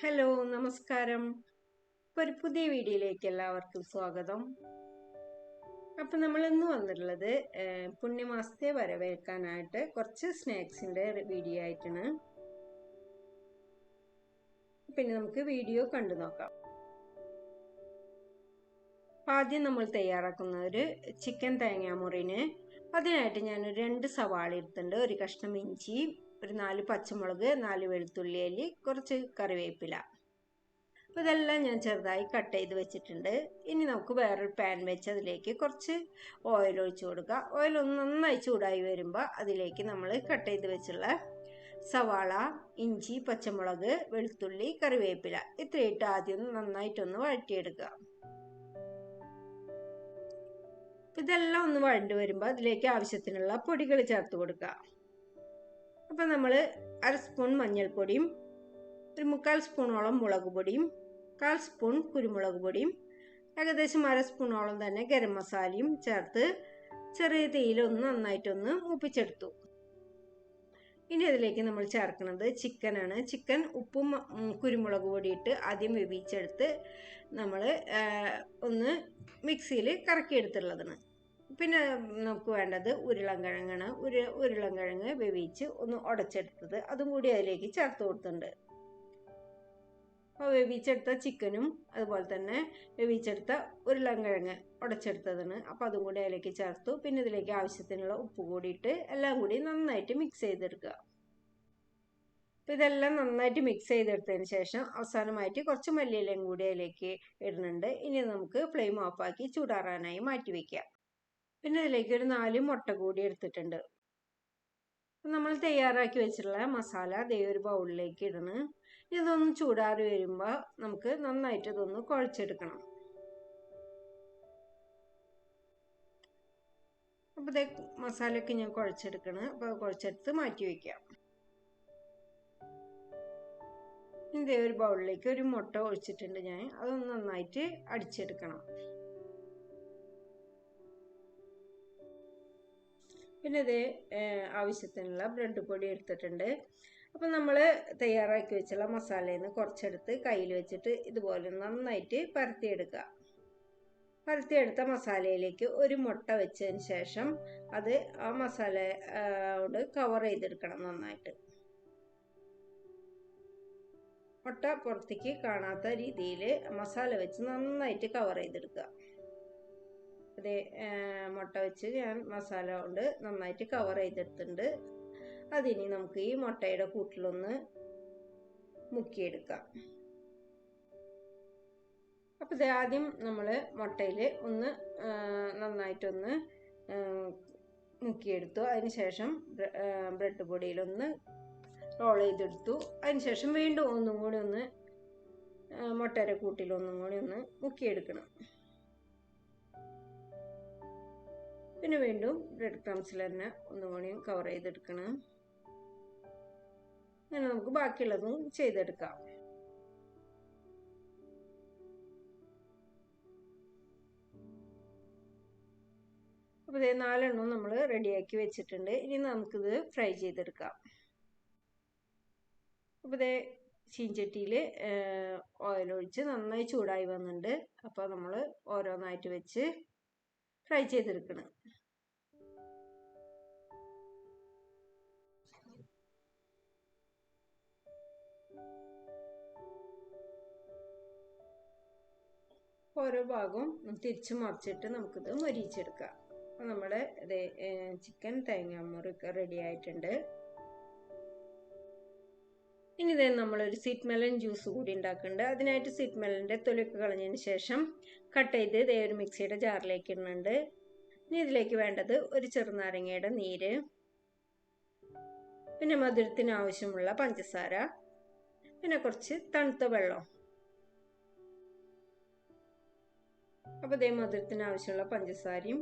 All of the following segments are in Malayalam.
ഹലോ നമസ്കാരം. ഒരു പുതിയ വീഡിയോയിലേക്ക് എല്ലാവർക്കും സ്വാഗതം. അപ്പൊ നമ്മൾ ഇന്ന് വന്നിട്ടുള്ളത് പുണ്യമാസത്തെ വരവേൽക്കാനായിട്ട് കുറച്ച് സ്നാക്സിന്റെ വീഡിയോ ആയിട്ടാണ്. പിന്നെ നമുക്ക് വീഡിയോ കണ്ടു നോക്കാം. ആദ്യം നമ്മൾ തയ്യാറാക്കുന്ന ഒരു ചിക്കൻ തേങ്ങാമുറിന് അതിനായിട്ട് ഞാൻ രണ്ട് സവാള എടുത്തിട്ടുണ്ട്. ഒരു കഷ്ണം ഇഞ്ചി ഒരു നാല് പച്ചമുളക് നാല് വെളുത്തുള്ളി അല്ലി കുറച്ച് കറിവേപ്പില. അപ്പോൾ ഇതെല്ലാം ഞാൻ ചെറുതായി കട്ട് ചെയ്ത് വെച്ചിട്ടുണ്ട്. ഇനി നമുക്ക് വേറൊരു പാൻ വെച്ച് അതിലേക്ക് കുറച്ച് ഓയിൽ ഒഴിച്ചു കൊടുക്കുക. ഓയിൽ ഒന്ന് നന്നായി ചൂടായി വരുമ്പോൾ അതിലേക്ക് നമ്മൾ കട്ട് ചെയ്ത് വെച്ചുള്ള സവാള ഇഞ്ചി പച്ചമുളക് വെളുത്തുള്ളി കറിവേപ്പില ഇത്രയിട്ട് ആദ്യം നന്നായിട്ടൊന്ന് വഴറ്റിയെടുക്കുക. ഇതെല്ലാം ഒന്ന് വഴണ്ടു വരുമ്പോൾ അതിലേക്ക് ആവശ്യത്തിനുള്ള പൊടികൾ ചേർത്ത് കൊടുക്കുക. അപ്പം നമ്മൾ അര സ്പൂൺ മഞ്ഞൾപ്പൊടിയും ഒരു മുക്കാൽ സ്പൂണോളം മുളക് പൊടിയും കാൽ സ്പൂൺ കുരുമുളക് പൊടിയും ഏകദേശം അര സ്പൂണോളം തന്നെ ഗരം മസാലയും ചേർത്ത് ചെറിയ തീയിലൊന്ന് നന്നായിട്ടൊന്ന് മൂപ്പിച്ചെടുത്തു. ഇനി അതിലേക്ക് നമ്മൾ ചേർക്കുന്നത് ചിക്കനാണ്. ചിക്കൻ ഉപ്പും കുരുമുളക് പൊടിയിട്ട് ആദ്യം വേവിച്ചെടുത്ത് നമ്മൾ ഒന്ന് മിക്സിയിൽ കറക്കിയെടുത്തുള്ളതാണ് പിന്നെ നമുക്ക് വേണ്ടത് ഉരുളൻകിഴങ്ങാണ്. ഉരു ഉരുളൻകിഴങ്ങ് വേവിച്ച് ഒന്ന് ഉടച്ചെടുത്തത്. അതും കൂടി അതിലേക്ക് ചേർത്ത് കൊടുത്തിട്ടുണ്ട്. അപ്പോൾ വേവിച്ചെടുത്ത ചിക്കനും അതുപോലെ തന്നെ വേവിച്ചെടുത്ത ഉരുളൻകിഴങ്ങ് ഉടച്ചെടുത്തതാണ്. അപ്പോൾ അതും കൂടി അതിലേക്ക് ചേർത്തു. പിന്നെ ഇതിലേക്ക് ആവശ്യത്തിനുള്ള ഉപ്പ് കൂടിയിട്ട് എല്ലാം കൂടി നന്നായിട്ട് മിക്സ് ചെയ്തെടുക്കുക. അപ്പോൾ ഇതെല്ലാം നന്നായിട്ട് മിക്സ് ചെയ്തെടുത്തതിന് ശേഷം അവസാനമായിട്ട് കുറച്ച് മല്ലിയിലയും കൂടി അതിലേക്ക് ഇടുന്നുണ്ട്. ഇനി നമുക്ക് ഫ്ലെയിം ഓഫാക്കി ചൂടാറാനായി മാറ്റി വയ്ക്കാം പിന്നെ ഇതിലേക്ക് ഒരു നാല് മുട്ട കൂടി എടുത്തിട്ടുണ്ട്. നമ്മൾ തയ്യാറാക്കി വെച്ചിട്ടുള്ള മസാല ദേ ഒരു ബൗളിലേക്ക് ഇടണ്. ഇതൊന്ന് ചൂടാറി വരുമ്പോൾ നമുക്ക് നന്നായിട്ട് ഇതൊന്ന് കുഴച്ചെടുക്കണം. അപ്പോൾ ഇതേ മസാലയൊക്കെ ഞാൻ കുഴച്ചെടുക്കണം. അപ്പോൾ കുഴച്ചെടുത്ത് മാറ്റി വയ്ക്കാം ഇതേ ഒരു ബൗളിലേക്ക് ഒരു മുട്ട ഒഴിച്ചിട്ടുണ്ട് ഞാൻ. അതൊന്ന് നന്നായിട്ട് അടിച്ചെടുക്കണം. പിന്നെ ഇത് ആവശ്യത്തിനുള്ള ബ്രെഡ് പൊടി എടുത്തിട്ടുണ്ട്. അപ്പം നമ്മൾ തയ്യാറാക്കി വെച്ചുള്ള മസാലയിൽ നിന്ന് കുറച്ചെടുത്ത് കയ്യിൽ വെച്ചിട്ട് ഇതുപോലെ നന്നായിട്ട് പരത്തിയെടുക്കുക. പരത്തിയെടുത്ത മസാലയിലേക്ക് ഒരു മുട്ട വെച്ചതിന് ശേഷം അത് ആ മസാല കൊണ്ട് കവർ ചെയ്തെടുക്കണം നന്നായിട്ട്. മുട്ട പുറത്തേക്ക് കാണാത്ത രീതിയിൽ മസാല വെച്ച് നന്നായിട്ട് കവർ ചെയ്തെടുക്കുക. അതേ മുട്ട വെച്ച് ഞാൻ മസാല കൊണ്ട് നന്നായിട്ട് കവർ ചെയ്തെടുത്തിട്ടുണ്ട്. അതിനി നമുക്ക് ഈ മുട്ടയുടെ കൂട്ടിലൊന്ന് മുക്കിയെടുക്കാം. അപ്പോൾ ഇത് ആദ്യം നമ്മൾ മുട്ടയിൽ ഒന്ന് നന്നായിട്ടൊന്ന് മുക്കിയെടുത്തു. അതിന് ശേഷം ബ്രെഡ് പൊടിയിലൊന്ന് റോൾ ചെയ്തെടുത്തു. അതിന് ശേഷം വീണ്ടും ഒന്നും കൂടി ഒന്ന് മുട്ടയുടെ കൂട്ടിലൊന്നും കൂടി ഒന്ന് മുക്കിയെടുക്കണം. പിന്നെ വീണ്ടും ബ്രെഡ് ക്രംസിൽ തന്നെ ഒന്നുകൂടിയും കവർ ചെയ്തെടുക്കണം. അങ്ങനെ നമുക്ക് ബാക്കിയുള്ളതും ചെയ്തെടുക്കാം. അപ്പോൾ ഇതേ നാലെണ്ണം നമ്മൾ റെഡിയാക്കി വെച്ചിട്ടുണ്ട്. ഇനി നമുക്കിത് ഫ്രൈ ചെയ്തെടുക്കാം. അപ്പോൾ ഇതേ ചീഞ്ചട്ടിയിൽ ഓയിലൊഴിച്ച് നന്നായി ചൂടായി വന്നിട്ടുണ്ട്. അപ്പോൾ നമ്മൾ ഓരോന്നായിട്ട് വെച്ച് ഫ്രൈ ചെയ്തെടുക്കണം. ഓരോ ഭാഗവും തിരിച്ചു മറിച്ചിട്ട് നമുക്കിത് മൊരിച്ചെടുക്കാം അപ്പോൾ നമ്മുടെ ചിക്കൻ തേങ്ങാമുറിക്ക് റെഡി ആയിട്ടുണ്ട്. ഇനി ഇതേ നമ്മളൊരു സീറ്റ് മെലൺ ജ്യൂസ് കൂടി ഉണ്ടാക്കുന്നുണ്ട്. അതിനായിട്ട് സീറ്റ് മെലന്റെ തൊലിയൊക്കെ കളഞ്ഞതിന് ശേഷം കട്ട് ചെയ്ത് ഇതേ ഒരു മിക്സിയുടെ ജാറിലേക്ക് ഇടുന്നുണ്ട്. ഇനി ഇതിലേക്ക് വേണ്ടത് ഒരു ചെറുനാരങ്ങയുടെ നീര് പിന്നെ മധുരത്തിന് ആവശ്യമുള്ള പഞ്ചസാര പിന്നെ കുറച്ച് തണുത്ത വെള്ളം. അപ്പോൾ ഇതേ മധുരത്തിന് ആവശ്യമുള്ള പഞ്ചസാരയും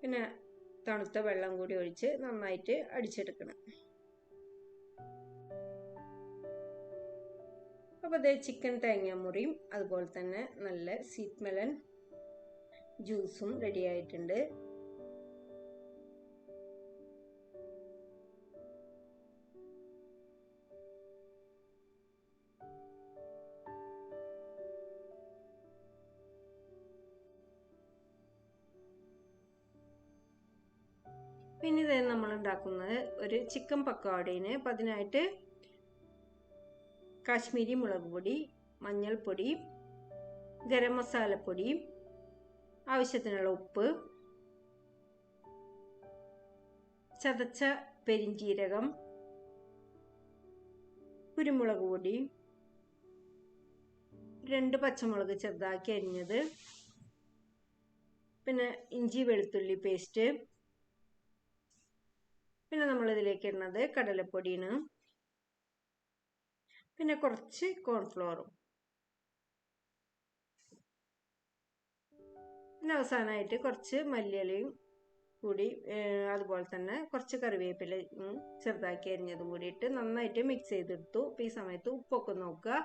പിന്നെ തണുത്ത വെള്ളം കൂടി ഒഴിച്ച് നന്നായിട്ട് അടിച്ചെടുക്കണം. അപ്പോൾ അതേ ചിക്കൻ തേങ്ങാമുറിയും അതുപോലെ തന്നെ നല്ല സീറ്റ് മെലൻ ജ്യൂസും റെഡി ആയിട്ടുണ്ട്. പിന്നെ ഇതേ നമ്മൾ ഉണ്ടാക്കുന്നത് ഒരു ചിക്കൻ പക്കോടീന് അപ്പം അതിനായിട്ട് കാശ്മീരി മുളക് പൊടി മഞ്ഞൾപ്പൊടി ഗരം മസാലപ്പൊടി ആവശ്യത്തിനുള്ള ഉപ്പ് ചതച്ച പെരിഞ്ചീരകം കുരുമുളക് പൊടി രണ്ട് പച്ചമുളക് ചെറുതാക്കി അരിഞ്ഞത് പിന്നെ ഇഞ്ചി വെളുത്തുള്ളി പേസ്റ്റ് പിന്നെ നമ്മളിതിലേക്ക് ഇടുന്നത് കടലപ്പൊടിയാണ്. പിന്നെ കുറച്ച് കോൺഫ്ലോറും പിന്നെ അവസാനമായിട്ട് കുറച്ച് മല്ലിയിലയും കൂടി അതുപോലെ തന്നെ കുറച്ച് കറിവേപ്പില ചെറുതാക്കി അരിഞ്ഞതും കൂടി ഇട്ട് നന്നായിട്ട് മിക്സ് ചെയ്തെടുത്തു. അപ്പോൾ ഈ സമയത്ത് ഉപ്പൊക്കെ നോക്കുക.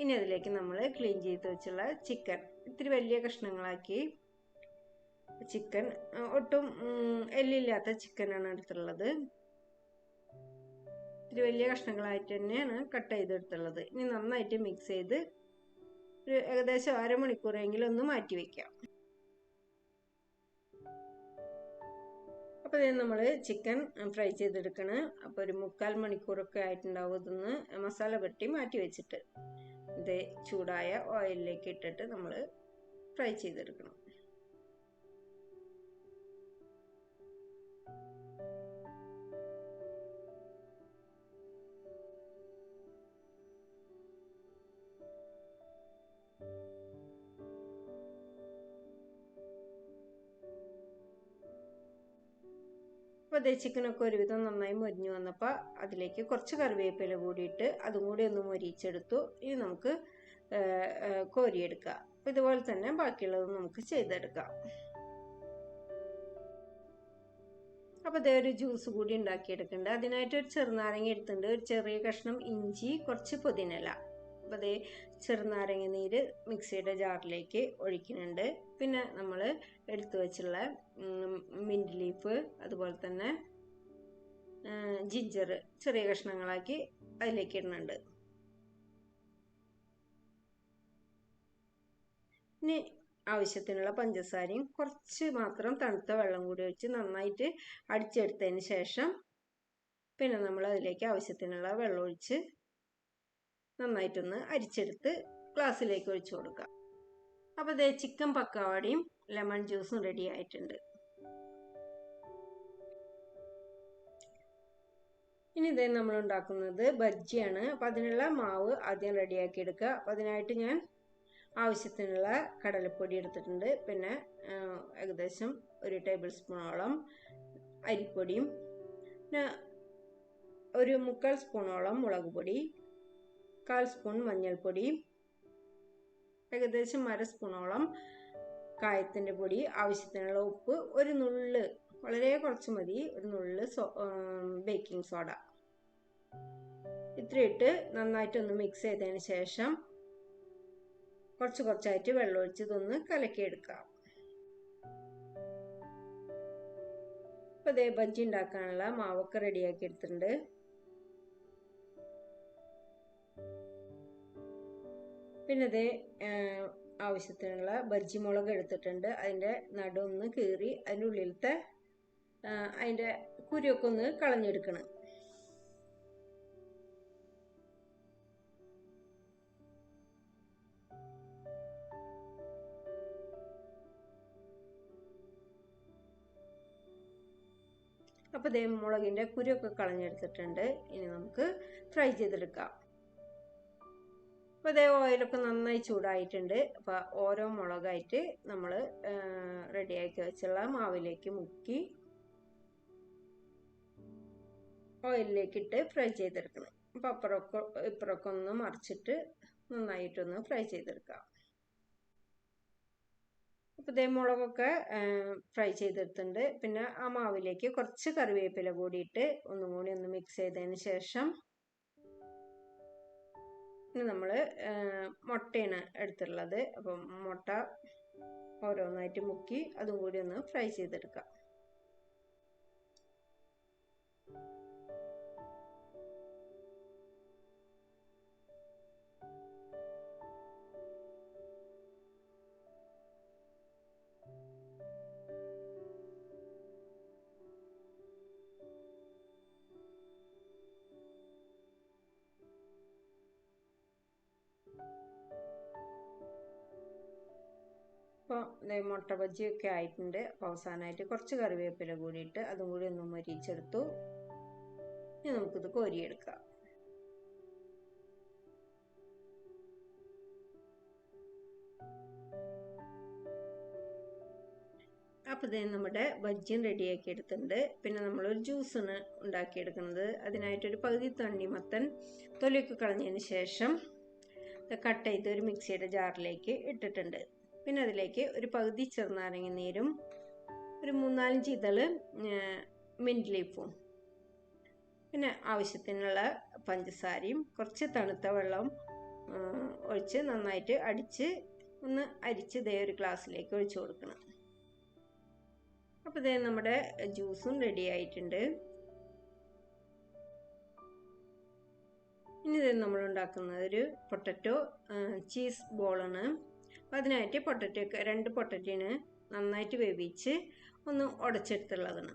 ഇനി അതിലേക്ക് നമ്മൾ ക്ലീൻ ചെയ്ത് വെച്ചുള്ള ചിക്കൻ ഇത്തിരി വലിയ കഷ്ണങ്ങളാക്കി ചിക്കൻ ഒട്ടും എല്ലില്ലാത്ത ചിക്കനാണ് എടുത്തുള്ളത് ഇത്തിരി വലിയ കഷ്ണങ്ങളായിട്ട് തന്നെയാണ് കട്ട് ചെയ്തെടുത്തുള്ളത്. ഇനി നന്നായിട്ട് മിക്സ് ചെയ്ത് ഒരു ഏകദേശം അരമണിക്കൂറെങ്കിലും ഒന്ന് മാറ്റി വെക്കാം. അപ്പോൾ ഇത് നമ്മൾ ചിക്കൻ ഫ്രൈ ചെയ്തെടുക്കണം. അപ്പോൾ ഒരു മുക്കാൽ മണിക്കൂറൊക്കെ ആയിട്ടുണ്ടാവും ഇതൊന്ന് മസാല പെട്ടി മാറ്റി വെച്ചിട്ട്. ഇത് ചൂടായ ഓയിലിലേക്ക് ഇട്ടിട്ട് നമ്മൾ ഫ്രൈ ചെയ്തെടുക്കണം. അപ്പോൾ അതേ ചിക്കനൊക്കെ ഒരുവിധം നന്നായി മൊരിഞ്ഞു വന്നപ്പോൾ അതിലേക്ക് കുറച്ച് കറിവേപ്പില കൂടിയിട്ട് അതും കൂടി ഒന്ന് മൊരിച്ചെടുത്തു ഇനി നമുക്ക് കോരിയെടുക്കാം. അപ്പോൾ ഇതുപോലെ തന്നെ ബാക്കിയുള്ളത് നമുക്ക് ചെയ്തെടുക്കാം. അപ്പോൾ ഇതേ ഒരു ജ്യൂസ് കൂടി ഉണ്ടാക്കിയെടുക്കുന്നുണ്ട്. അതിനായിട്ട് ഒരു ചെറുനാരങ്ങ എടുത്തിട്ടുണ്ട്. ഒരു ചെറിയ കഷ്ണം ഇഞ്ചി കുറച്ച് പുതിനല. അപ്പോൾ അതേ ചെറുനാരങ്ങ നീര് മിക്സിയുടെ ജാറിലേക്ക് ഒഴിക്കുന്നുണ്ട്. പിന്നെ നമ്മൾ എടുത്തു വെച്ചുള്ള മിന്റ് ലീഫ് അതുപോലെ തന്നെ ജിഞ്ചർ ചെറിയ കഷ്ണങ്ങളാക്കി അതിലേക്ക് ഇടുന്നുണ്ട്. ഇനി ആവശ്യത്തിനുള്ള പഞ്ചസാരയും കുറച്ച് മാത്രം തണുത്ത വെള്ളം കൂടി ഒഴിച്ച് നന്നായിട്ട് അടിച്ചെടുത്തതിന് ശേഷം പിന്നെ നമ്മൾ അതിലേക്ക് ആവശ്യത്തിനുള്ള വെള്ളം ഒഴിച്ച് നന്നായിട്ടൊന്ന് അരിച്ചെടുത്ത് ഗ്ലാസ്സിലേക്ക് ഒഴിച്ചു കൊടുക്കാം അപ്പോൾ ഇതേ ചിക്കൻ പക്കവാടിയും ലെമൺ ജ്യൂസും റെഡി ആയിട്ടുണ്ട്. ഇനി ഇതേ നമ്മൾ ഉണ്ടാക്കുന്നത് ബജ്ജിയാണ്. അപ്പം അതിനുള്ള മാവ് ആദ്യം റെഡിയാക്കി എടുക്കുക. അപ്പം അതിനായിട്ട് ഞാൻ ആവശ്യത്തിനുള്ള കടലപ്പൊടി എടുത്തിട്ടുണ്ട്. പിന്നെ ഏകദേശം ഒരു ടേബിൾ സ്പൂണോളം അരിപ്പൊടിയും പിന്നെ ഒരു മുക്കാൽ സ്പൂണോളം മുളക് പൊടി കാൽ സ്പൂൺ മഞ്ഞൾപ്പൊടി ഏകദേശം അര സ്പൂണോളം കായത്തിന്റെ പൊടി ആവശ്യത്തിനുള്ള ഉപ്പ് ഒരു നുള്ള് വളരെ കുറച്ച് മതി ഒരു നുള്ള് ബേക്കിംഗ് സോഡ. ഇത്രയിട്ട് നന്നായിട്ടൊന്ന് മിക്സ് ചെയ്തതിന് ശേഷം കുറച്ച് കുറച്ചായിട്ട് വെള്ളം ഒഴിച്ച് ഇതൊന്ന് കലക്കിയെടുക്കാം. അപ്പോൾ ഇതേ ബജ്ജി ഉണ്ടാക്കാനുള്ള മാവൊക്കെ റെഡിയാക്കി എടുത്തിട്ടുണ്ട്. പിന്നെ അതേ ആവശ്യത്തിനുള്ള ബജ്ജി മുളക് എടുത്തിട്ടുണ്ട്. അതിന്റെ നടുവൊന്ന് കീറി അതിന്റെ ഉള്ളിലത്തെ അതിന്റെ കുരുവൊക്കെ ഒന്ന് കളഞ്ഞെടുക്കണം അപ്പോൾ ഇതേ മുളകിന്റെ കുരുവൊക്കെ കളഞ്ഞെടുത്തിട്ടുണ്ട്. ഇനി നമുക്ക് ഫ്രൈ ചെയ്തെടുക്കാം. അപ്പോൾ ഇതേ ഓയിലൊക്കെ നന്നായി ചൂടായിട്ടുണ്ട്. അപ്പോൾ ഓരോ മുളകായിട്ട് നമ്മൾ റെഡിയാക്കി വെച്ചുള്ള മാവിലേക്ക് മുക്കി ഓയിലിലേക്ക് ഇട്ട് ഫ്രൈ ചെയ്തെടുക്കണം. അപ്പോൾ അപ്പുറമൊക്കെ ഇപ്പുറമൊക്കെ ഒന്ന് മറിച്ചിട്ട് നന്നായിട്ടൊന്ന് ഫ്രൈ ചെയ്തെടുക്കാം. അപ്പോൾ ഇതേ മുളകൊക്കെ ഫ്രൈ ചെയ്തെടുത്തിട്ടുണ്ട്. പിന്നെ ആ മാവിലേക്ക് കുറച്ച് കറിവേപ്പില കൂടിയിട്ട് ഒന്നും കൂടി ഒന്ന് മിക്സ് ചെയ്തതിന് ശേഷം ഇനി നമ്മൾ മുട്ടയാണ് എടുത്തിട്ടുള്ളത്. അപ്പം മുട്ട ഓരോന്നായിട്ട് മുക്കി അതും കൂടി ഒന്ന് ഫ്രൈ ചെയ്തെടുക്കാം. അപ്പോൾ ഇതേ മുട്ട ബജ്ജിയൊക്കെ ആയിട്ടുണ്ട്. അപ്പോൾ അവസാനമായിട്ട് കുറച്ച് കറിവേപ്പില കൂടിയിട്ട് അതും കൂടി ഒന്ന് മരിച്ചെടുത്തു ഇനി നമുക്കിത് കോരിയെടുക്കാം. അപ്പോൾ ഇതേ നമ്മുടെ ബജ്ജിയും റെഡിയാക്കി എടുത്തിട്ടുണ്ട് പിന്നെ നമ്മളൊരു ജ്യൂസാണ് ഉണ്ടാക്കിയെടുക്കുന്നത്. അതിനായിട്ടൊരു പകുതി തണ്ണി മത്തൻ തൊലിയൊക്കെ കളഞ്ഞതിന് ശേഷം കട്ട് ചെയ്ത് ഒരു മിക്സിയുടെ ജാറിലേക്ക് ഇട്ടിട്ടുണ്ട്. പിന്നെ അതിലേക്ക് ഒരു പകുതി ചെറുനാരങ്ങ നീരും ഒരു മൂന്നാലഞ്ച് ഇതൾ മിന്റ് ലീഫും പിന്നെ ആവശ്യത്തിനുള്ള പഞ്ചസാരയും കുറച്ച് തണുത്ത വെള്ളം ഒഴിച്ച് നന്നായിട്ട് അടിച്ച് ഒന്ന് അരിച്ച് ദേ ഒരു ഗ്ലാസ്സിലേക്ക് ഒഴിച്ചു കൊടുക്കണം. അപ്പോൾ ദേ നമ്മുടെ ജ്യൂസും റെഡി ആയിട്ടുണ്ട്. ഇനി ഇത് നമ്മൾ ഉണ്ടാക്കുന്നത് ഒരു പൊട്ടറ്റോ ചീസ് ബോളാണ് അപ്പം അതിനായിട്ട് പൊട്ടറ്റോ രണ്ട് പൊട്ടറ്റോന് നന്നായിട്ട് വേവിച്ച് ഒന്ന് ഉടച്ചെടുത്തുള്ളതാണ്.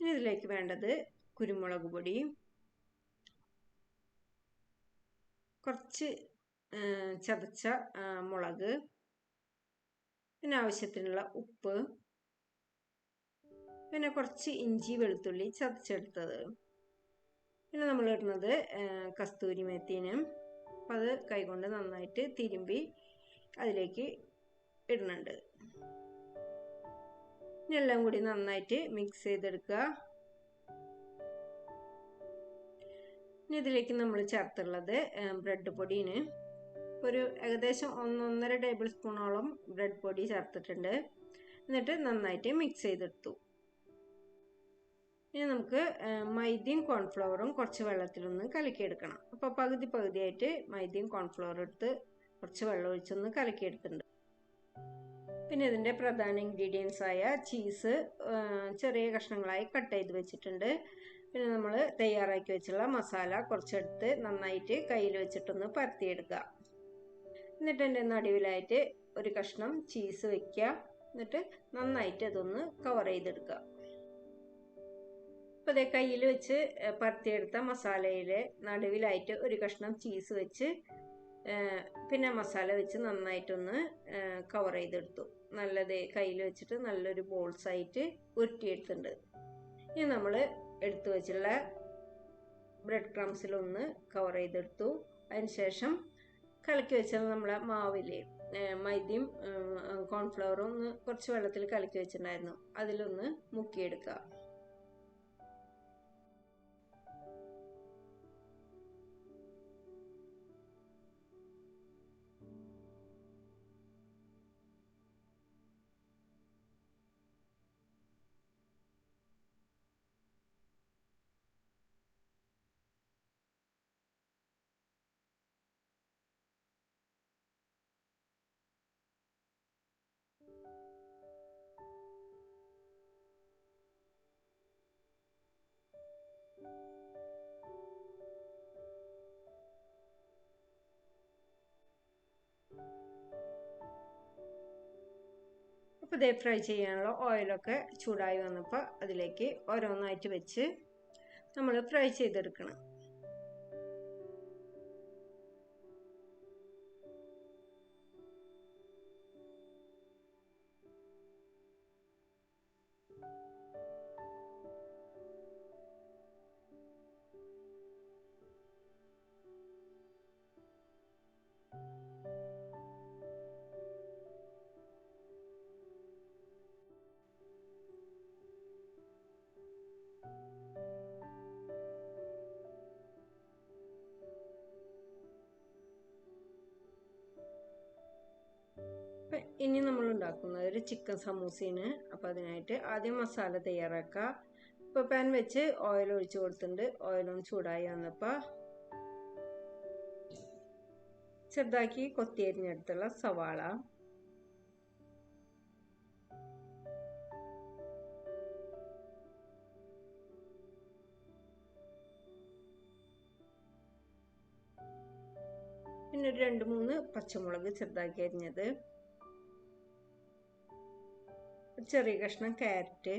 ഇനി ഇതിലേക്ക് വേണ്ടത് കുരുമുളക് പൊടി കുറച്ച് ചതച്ച മുളക് പിന്നെ ആവശ്യത്തിനുള്ള ഉപ്പ് പിന്നെ കുറച്ച് ഇഞ്ചി വെളുത്തുള്ളി ചതച്ചെടുത്തത്. പിന്നെ നമ്മൾ ഇടുന്നത് കസ്തൂരി മെത്തീന് അപ്പം അത് കൈകൊണ്ട് നന്നായിട്ട് തിരുമ്പി അതിലേക്ക് ഇടുന്നുണ്ട്. എല്ലാം കൂടി നന്നായിട്ട് മിക്സ് ചെയ്തെടുക്കുക. ഇനി ഇതിലേക്ക് നമ്മൾ ചേർത്തുള്ളത് ബ്രെഡ് പൊടിയാണ്. ഒരു ഏകദേശം ഒന്നൊന്നര ടേബിൾ സ്പൂണോളം ബ്രെഡ് പൊടി ചേർത്തിട്ടുണ്ട്. എന്നിട്ട് നന്നായിട്ട് മിക്സ് ചെയ്തെടുത്തു. ഇനി നമുക്ക് മൈദയും കോൺഫ്ലവറും കുറച്ച് വെള്ളത്തിലൊന്ന് കലക്കിയെടുക്കണം. അപ്പോൾ പകുതി പകുതിയായിട്ട് മൈദയും കോൺഫ്ലവറും എടുത്ത് കുറച്ച് വെള്ളം ഒഴിച്ചൊന്ന് കലക്കിയെടുത്തിട്ടുണ്ട്. പിന്നെ ഇതിന്റെ പ്രധാന ഇൻഗ്രീഡിയൻസ് ആയ ചീസ് ചെറിയ കഷ്ണങ്ങളായി കട്ട് ചെയ്ത് വെച്ചിട്ടുണ്ട്. പിന്നെ നമ്മൾ തയ്യാറാക്കി വെച്ചുള്ള മസാല കുറച്ചെടുത്ത് നന്നായിട്ട് കയ്യിൽ വെച്ചിട്ടൊന്ന് പരത്തിയെടുക്കുക. എന്നിട്ട് എന്റെ നടുവിലായിട്ട് ഒരു കഷ്ണം ചീസ് വെക്കുക. എന്നിട്ട് നന്നായിട്ട് അതൊന്ന് കവർ ചെയ്തെടുക്കുക. അപ്പോൾ അതേ കയ്യിൽ വെച്ച് പരത്തിയെടുത്ത മസാലയിൽ നടുവിലായിട്ട് ഒരു കഷ്ണം ചീസ് വെച്ച് പിന്നെ മസാല വെച്ച് നന്നായിട്ടൊന്ന് കവർ ചെയ്തെടുത്തു. നല്ലത് കയ്യിൽ വെച്ചിട്ട് നല്ലൊരു ബോൾസ് ആയിട്ട് ഉരുട്ടിയെടുത്തിട്ടുണ്ട്. ഇനി നമ്മൾ എടുത്തു വെച്ചുള്ള ബ്രെഡ് ക്രംസിലൊന്ന് കവർ ചെയ്തെടുത്തു അതിനുശേഷം കലക്കി വെച്ചത് നമ്മളെ മാവിൽ മൈദ്യം കോൺഫ്ലവറും ഒന്ന് കുറച്ച് വെള്ളത്തിൽ കലക്കി വെച്ചിട്ടുണ്ടായിരുന്നു. അതിലൊന്ന് മുക്കിയെടുക്കുക. ഇതേ ഫ്രൈ ചെയ്യാനുള്ള ഓയിലൊക്കെ ചൂടായി വന്നപ്പോൾ അതിലേക്ക് ഓരോന്നായിട്ട് വെച്ച് നമ്മൾ ഫ്രൈ ചെയ്തെടുക്കണം. ഇനി നമ്മൾ ഉണ്ടാക്കുന്നത് ഒരു ചിക്കൻ സമൂസയാണ്. അപ്പോൾ അതിനായിട്ട് ആദ്യം മസാല തയ്യാറാക്കുക. ഇപ്പോൾ പാൻ വെച്ച് ഓയിൽ ഒഴിച്ച് കൊടുത്തിട്ടുണ്ട്. ഓയിലൊന്ന് ചൂടായി വന്നപ്പോൾ ചെറുതാക്കി കൊത്തിയരിഞ്ഞെടുത്തുള്ള സവാള. പിന്നെ ഒരു രണ്ട് മൂന്ന് പച്ചമുളക് ചെറുതാക്കി അരിഞ്ഞത്. ചെറിയ കഷ്ണം ക്യാരറ്റ്.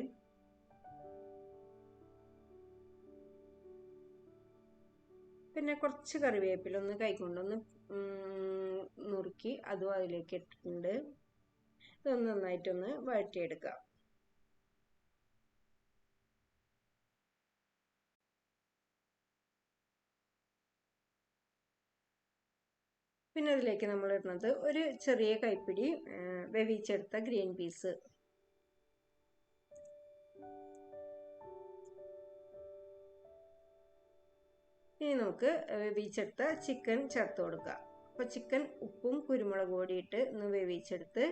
പിന്നെ കുറച്ച് കറിവേപ്പില ഒന്ന് കൈകൊണ്ടൊന്ന് നുറുക്കി അതും അതിലേക്ക് ഇട്ടിട്ടുണ്ട്. ഇതൊന്ന് നന്നായിട്ടൊന്ന് വഴറ്റിയെടുക്കാം. പിന്നെ അതിലേക്ക് നമ്മൾ ഇടുന്നത് ഒരു ചെറിയ കൈപ്പിടി വേവിച്ചെടുത്ത ഗ്രീൻ പീസ്. ഇനി നമുക്ക് വേവിച്ചെടുത്ത ചിക്കൻ ചേർത്ത് കൊടുക്കാം. അപ്പോൾ ചിക്കൻ ഉപ്പും കുരുമുളക് ഇട്ട് ഒന്ന് വേവിച്ചെടുത്ത്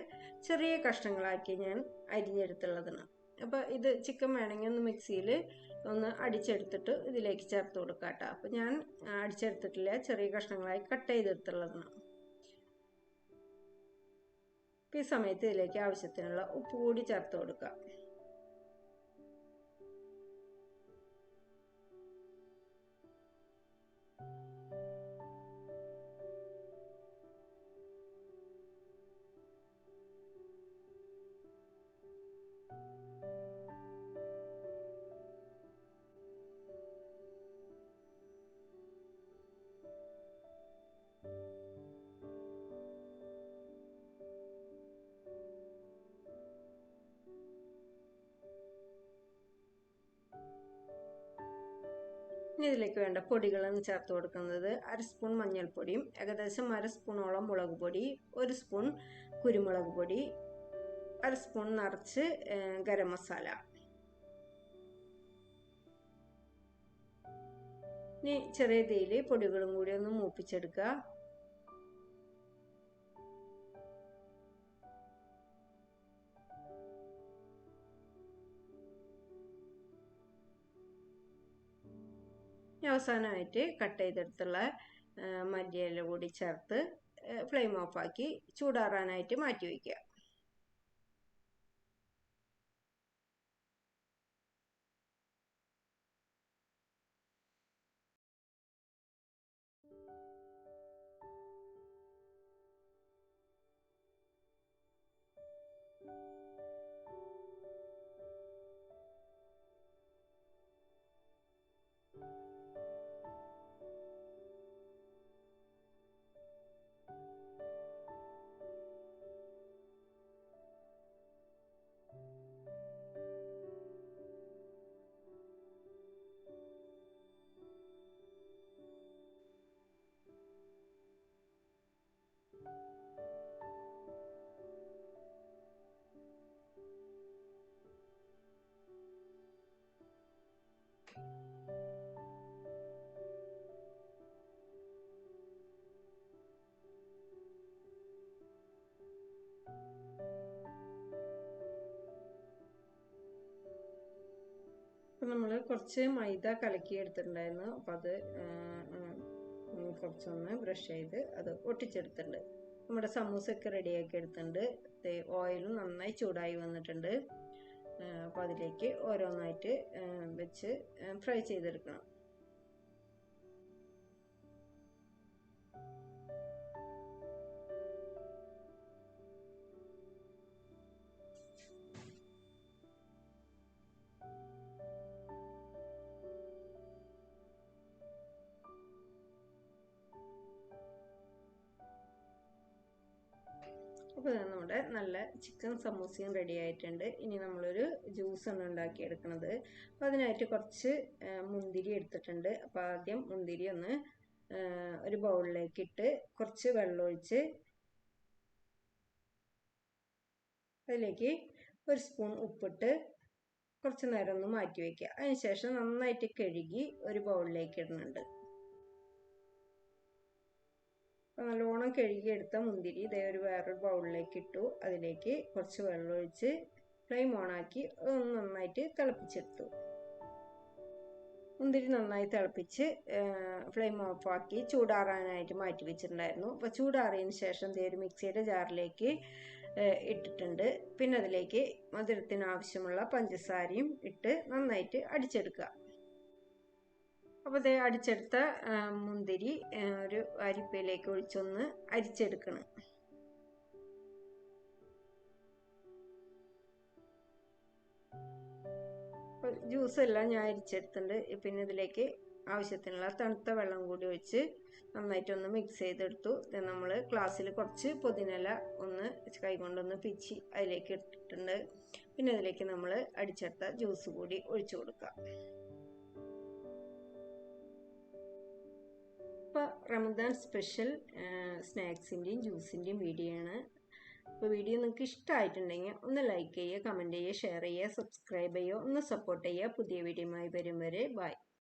ചെറിയ കഷ്ണങ്ങളാക്കി ഞാൻ അരിഞ്ഞെടുത്തുള്ളതാണ്. അപ്പോൾ ഇത് ചിക്കൻ വേണമെങ്കിൽ ഒന്ന് മിക്സിയിൽ ഒന്ന് അടിച്ചെടുത്തിട്ട് ഇതിലേക്ക് ചേർത്ത് കൊടുക്കാം കേട്ടോ അപ്പോൾ ഞാൻ അടിച്ചെടുത്തിട്ടില്ല ചെറിയ കഷ്ണങ്ങളായി കട്ട് ചെയ്തെടുത്തുള്ളതാണ്. ഈ സമയത്ത് ഇതിലേക്ക് ആവശ്യത്തിനുള്ള ഉപ്പ് കൂടി ചേർത്ത് കൊടുക്കാം. ഇനി ഇതിലേക്ക് വേണ്ട പൊടികളാണ് ചേർത്ത് കൊടുക്കുന്നത് അര സ്പൂൺ മഞ്ഞൾപ്പൊടിയും ഏകദേശം അര സ്പൂണോളം മുളക് പൊടി ഒരു സ്പൂൺ കുരുമുളക് പൊടി അര സ്പൂൺ നിറച്ച് ഗരം മസാല. ഇനി ചെറിയ തീയിൽ പൊടികളും കൂടി ഒന്ന് മൂപ്പിച്ചെടുക്കുക. അവസാനമായിട്ട് കട്ട് ചെയ്തെടുത്തുള്ള മല്ലിയില കൂടി ചേർത്ത് ഫ്ലെയിം ഓഫാക്കി ചൂടാറാനായിട്ട് മാറ്റി വയ്ക്കുക. കുറച്ച് മൈദ കലക്കി എടുത്തിട്ടുണ്ടായിരുന്നു അപ്പോൾ അത് കുറച്ചൊന്ന് ബ്രഷ് ചെയ്ത് അത് ഒട്ടിച്ചെടുത്തിട്ടുണ്ട് നമ്മുടെ സമൂസയൊക്കെ റെഡിയാക്കി എടുത്തിട്ടുണ്ട്. ഓയിലും നന്നായി ചൂടായി വന്നിട്ടുണ്ട്. അപ്പോൾ അതിലേക്ക് ഓരോന്നായിട്ട് വെച്ച് ഫ്രൈ ചെയ്തെടുക്കണം. അപ്പോൾ നമ്മുടെ നല്ല ചിക്കൻ സമൂസയും റെഡി ആയിട്ടുണ്ട്. ഇനി നമ്മളൊരു ജ്യൂസാണ് ഉണ്ടാക്കിയെടുക്കുന്നത് അപ്പോൾ അതിനായിട്ട് കുറച്ച് മുന്തിരി എടുത്തിട്ടുണ്ട്. അപ്പോൾ ആദ്യം മുന്തിരി ഒന്ന് ഒരു ബൗളിലേക്ക് ഇട്ട് കുറച്ച് വെള്ളമൊഴിച്ച് അതിലേക്ക് ഒരു സ്പൂൺ ഉപ്പിട്ട് കുറച്ച് നേരം ഒന്ന് മാറ്റി വയ്ക്കുക അതിനുശേഷം നന്നായിട്ട് കഴുകി ഒരു ബൗളിലേക്ക് ഇടുന്നുണ്ട്. നല്ലോണം കഴുകിയെടുത്ത മുന്തിരി ഇതേ ഒരു വേറൊരു ബൗളിലേക്ക് ഇട്ടു. അതിലേക്ക് കുറച്ച് വെള്ളം ഒഴിച്ച് ഫ്ലെയിം ഓണാക്കി ഒന്ന് നന്നായിട്ട് തിളപ്പിച്ചെടുത്തു. മുന്തിരി നന്നായി തിളപ്പിച്ച് ഫ്ലെയിം ഓഫാക്കി ചൂടാറാനായിട്ട് മാറ്റി വെച്ചിട്ടുണ്ടായിരുന്നു. അപ്പോൾ ചൂടാറിയതിന് ശേഷം ദേ ഒരു മിക്സിയുടെ ജാറിലേക്ക് ഇട്ടിട്ടുണ്ട്. പിന്നെ അതിലേക്ക് മധുരത്തിന് ആവശ്യമുള്ള പഞ്ചസാരയും ഇട്ട് നന്നായിട്ട് അടിച്ചെടുക്കുക. അപ്പോൾ ഇത് അടിച്ചെടുത്ത മുന്തിരി ഒരു അരിപ്പയിലേക്ക് ഒഴിച്ചൊന്ന് അരിച്ചെടുക്കണം. ജ്യൂസ് എല്ലാം ഞാൻ അരിച്ചെടുത്തിട്ടുണ്ട്. പിന്നെ ഇതിലേക്ക് ആവശ്യത്തിനുള്ള തണുത്ത വെള്ളം കൂടി ഒഴിച്ച് നന്നായിട്ടൊന്ന് മിക്സ് ചെയ്തെടുത്തു. നമ്മൾ ഗ്ലാസ്സിൽ കുറച്ച് പുതിനല ഒന്ന് കൈകൊണ്ടൊന്ന് പിച്ചി അതിലേക്ക് ഇട്ടിട്ടുണ്ട്. പിന്നെ അതിലേക്ക് നമ്മൾ അടിച്ചെടുത്ത ജ്യൂസ് കൂടി ഒഴിച്ചു കൊടുക്കുക ഇപ്പോൾ റമദാൻ സ്പെഷ്യൽ സ്നാക്സിന്റെയും ജ്യൂസിന്റെയും വീഡിയോ ആണ് അപ്പോൾ വീഡിയോ നിങ്ങൾക്ക് ഇഷ്ടമായിട്ടുണ്ടെങ്കിൽ ഒന്ന് ലൈക്ക് ചെയ്യുക കമന്റ് ചെയ്യുക ഷെയർ ചെയ്യുക സബ്സ്ക്രൈബ് ചെയ്യുക ഒന്ന് സപ്പോർട്ട് ചെയ്യുക. പുതിയ വീഡിയോയുമായി വരും വരെ ബൈ.